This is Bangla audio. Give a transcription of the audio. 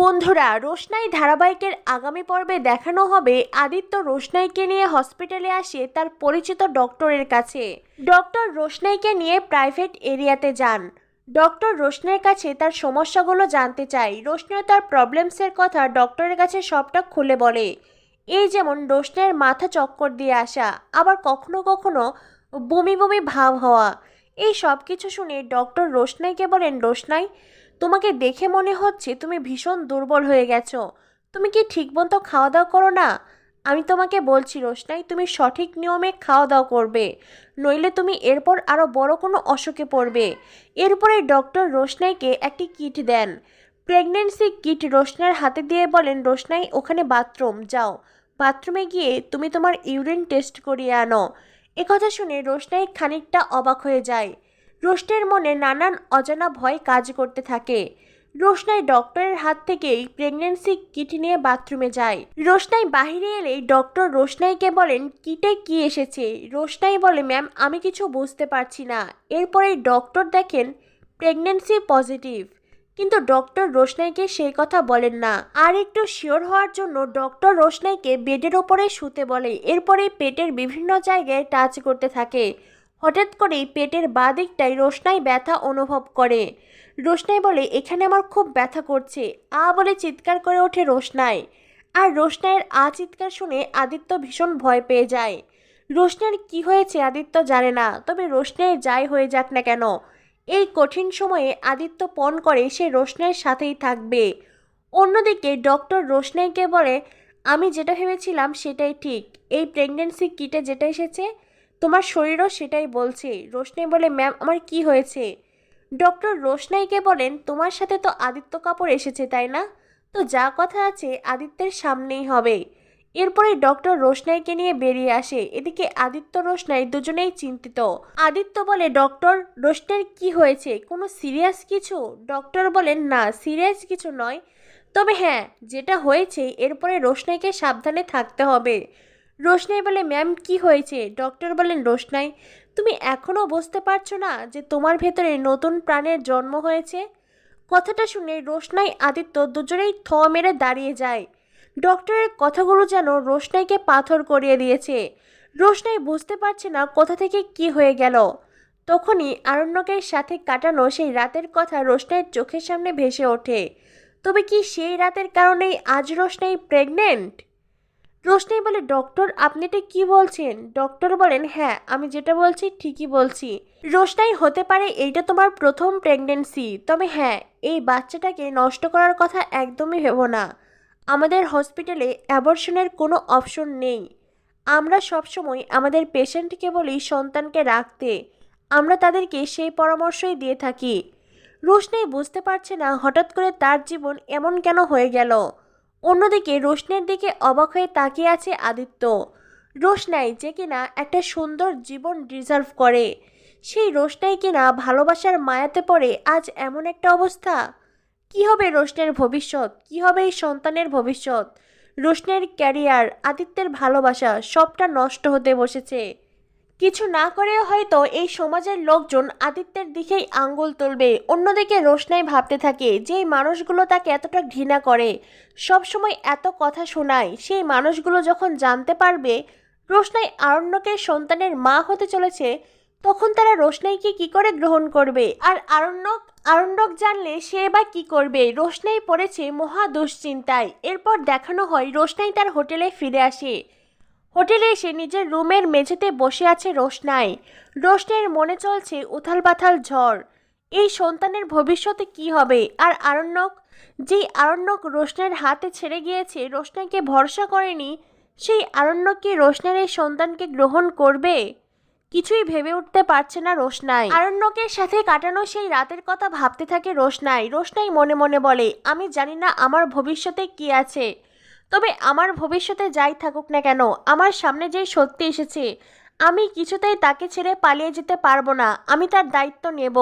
বন্ধুরা, রোশনাই ধারাবাহিকের আগামী পর্বে দেখানো হবে আদিত্য রোশনাইকে নিয়ে হসপিটালে আসে তার পরিচিত ডক্টরের কাছে। ডক্টর রোশনাইকে নিয়ে প্রাইভেট এরিয়াতে যান। ডক্টর রোশনাইয়ের কাছে তার সমস্যাগুলো জানতে চাই। রোশনাই তার প্রবলেমসের কথা ডক্টরের কাছে সবটা খুলে বলে। এই যেমন রোশনাইয়ের মাথা চক্কর দিয়ে আসা, আবার কখনো কখনো বমি বমি ভাব হওয়া। এই সব কিছু শুনে ডক্টর রোশনাইকে বলেন, রোশনাই, তোমাকে দেখে মনে হচ্ছে তুমি ভীষণ দুর্বল হয়ে গেছো। তুমি কি ঠিক ঠিকমতো খাওয়া দাওয়া করো না? আমি তোমাকে বলছি, রোশনাই, তুমি সঠিক নিয়মে খাওয়া দাওয়া করবে। নইলে তুমি এরপর আরও বড় কোনো অসুখে পড়বে। এরপরে ডক্টর রোশনাইকে একটি কিট দেন। প্রেগনেন্সি কিট রোশনার হাতে দিয়ে বলেন, রোশনাই, ওখানে বাথরুম, যাও। বাথরুমে গিয়ে তুমি তোমার ইউরিন টেস্ট করিয়ে আনো। একথা শুনে রোশনাই খানিকটা অবাক হয়ে যায়। রোশনের মনে নানান অজানা ভয় কাজ করতে থাকে। রোশনাই ডক্টরের হাত থেকেই প্রেগনেন্সি কিট নিয়ে বাথরুমে যায়। রোশনাই বাহিরে এলেই ডক্টর রোশনাইকে বলেন, কিটে কি এসেছে? রোশনাই বলে, ম্যাম, আমি কিছু বুঝতে পারছি না। এরপরেই ডক্টর দেখেন প্রেগনেন্সি পজিটিভ। কিন্তু ডক্টর রোশনাইকে সেই কথা বলেন না। আর একটু শিওর হওয়ার জন্য ডক্টর রোশনাইকে বেডের ওপরে শুতে বলে। এরপরে পেটের বিভিন্ন জায়গায় টাচ করতে থাকে। হঠাৎ করেই পেটের বাঁ দিকটায় রোশনাই ব্যথা অনুভব করে। রোশনাই বলে, এখানে আমার খুব ব্যথা করছে। আ বলে চিৎকার করে ওঠে রোশনাই। আর রোশনাইয়ের আ চিৎকার শুনে আদিত্য ভীষণ ভয় পেয়ে যায়। রোশনাইয়ের কি হয়েছে আদিত্য জানে না। তবে রোশনাইয়ের যাই হয়ে যাক না কেন এই কঠিন সময়ে আদিত্য পণ করে সে রোশনাইয়ের সাথেই থাকবে। অন্যদিকে ডক্টর রোশনাইকে বলে, আমি যেটা ভেবেছিলাম সেটাই ঠিক। এই প্রেগনেন্সি কিটে যেটা এসেছে, তোমার শরীরও সেটাই বলছে। রোশনাই বলে, ম্যাম, আমার কি হয়েছে? ডক্টর রোশনাইকে বলেন, তোমার সাথে তো আদিত্য কাপড় এসেছে, তাই না? তো যা কথা আছে আদিত্যের সামনেই হবে। এরপরে ডক্টর রোশনাইকে নিয়ে বেরিয়ে আসে। এদিকে আদিত্য রোশনাই দুজনেই চিন্তিত। আদিত্য বলে, ডক্টর, রোশনাইয়ের কি হয়েছে? কোনো সিরিয়াস কিছু? ডক্টর বলেন, না, সিরিয়াস কিছু নয়। তবে হ্যাঁ যেটা হয়েছে, এরপরে রোশনাইকে সাবধানে থাকতে হবে। রোশনাই বলে, ম্যাম, কি হয়েছে? ডক্টর বলেন, রোশনাই, তুমি এখনও বুঝতে পারছ না যে তোমার ভেতরে নতুন প্রাণের জন্ম হয়েছে? কথাটা শুনে রোশনাই, আদিত্য দুজনেই থ মেরে দাঁড়িয়ে যায়। ডক্টরের কথাগুলো যেন রোশনাইকে পাথর করিয়ে দিয়েছে। রোশনাই বুঝতে পারছে না কোথা থেকে কি হয়ে গেল। তখনই আরণ্যকের সাথে কাটানো সেই রাতের কথা রোশনাইয়ের চোখের সামনে ভেসে ওঠে। তবে কি সেই রাতের কারণেই আজ রোশনাই প্রেগনেন্ট রোশনাই বলে, ডক্টর, আপনি এটা কি বলছেন? ডক্টর বলেন হ্যাঁ আমি যেটা বলছি ঠিকই বলছি। রোশনাই হতে পারে এইটা তোমার প্রথম প্রেগনেন্সি তবে হ্যাঁ এই বাচ্চাটাকে নষ্ট করার কথা একদমই ভেবো না। আমাদের হসপিটালে অ্যাবর্শনের কোনো অপশন নেই। আমরা সবসময় আমাদের পেশেন্টকে বলি সন্তানকে রাখতে। আমরা তাদেরকে সেই পরামর্শই দিয়ে থাকি। রোশনাই বুঝতে পারছে না হঠাৎ করে তার জীবন এমন কেন হয়ে গেল। অন্যদিকে রোশনের দিকে অবাক হয়ে তাকিয়ে আছে আদিত্য। রোশনাই যে কিনা একটা সুন্দর জীবন ডিজার্ভ করে। সেই রোশনাই কিনা ভালোবাসার মায়াতে পড়ে আজ এমন একটা অবস্থা? কি হবে রোশনের ভবিষ্যৎ? কি হবে এই সন্তানের ভবিষ্যৎ? রোশনের ক্যারিয়ার, আদিত্যের ভালোবাসা সবটা নষ্ট হতে বসেছে। কিছু না করেও হয়তো এই সমাজের লোকজন আদিত্যের দিকেই আঙ্গুল তুলবে। অন্যদিকে রোশনাই ভাবতে থাকে যে মানুষগুলো তাকে এতটা ঘৃণা করে। সব সময় এত কথা শোনায়। সেই মানুষগুলো যখন জানতে পারবে, রোশনাই আরণ্যকের সন্তানের মা হতে চলেছে তখন তারা রোশনাইকে কি করে গ্রহণ করবে? আর আরণ্যক আরণ্যক জানলে সে বা কি করবে? রোশনাই পড়েছে মহা দুশ্চিন্তায়। এরপর দেখানো হয় রোশনাই তার হোটেলে ফিরে আসে। হোটেলে এসে নিজের রুমের মেঝেতে বসে আছে রোশনাই। রোশনের মনে চলছে উথাল পাথাল ঝড়। এই সন্তানের ভবিষ্যতে কি হবে? আর আরণ্যক, যেই আরণ্যক রোশনের হাতে ছেড়ে গিয়েছে, রোশনাইকে ভরসা করেনি, সেই আরণ্যক কি রোশনের এই সন্তানকে গ্রহণ করবে? কিছুই ভেবে উঠতে পারছে না রোশনাই। আরণ্যকের সাথে কাটানো সেই রাতের কথা ভাবতে থাকে রোশনাই। রোশনাই মনে মনে বলে, আমি জানি না আমার ভবিষ্যতে কি আছে। তবে আমার ভবিষ্যতে যাই থাকুক না কেন, আমার সামনে যেই সত্যি এসেছে, আমি কিছুতেই তাকে ছেড়ে পালিয়ে যেতে পারব না। আমি তার দায়িত্ব নেব।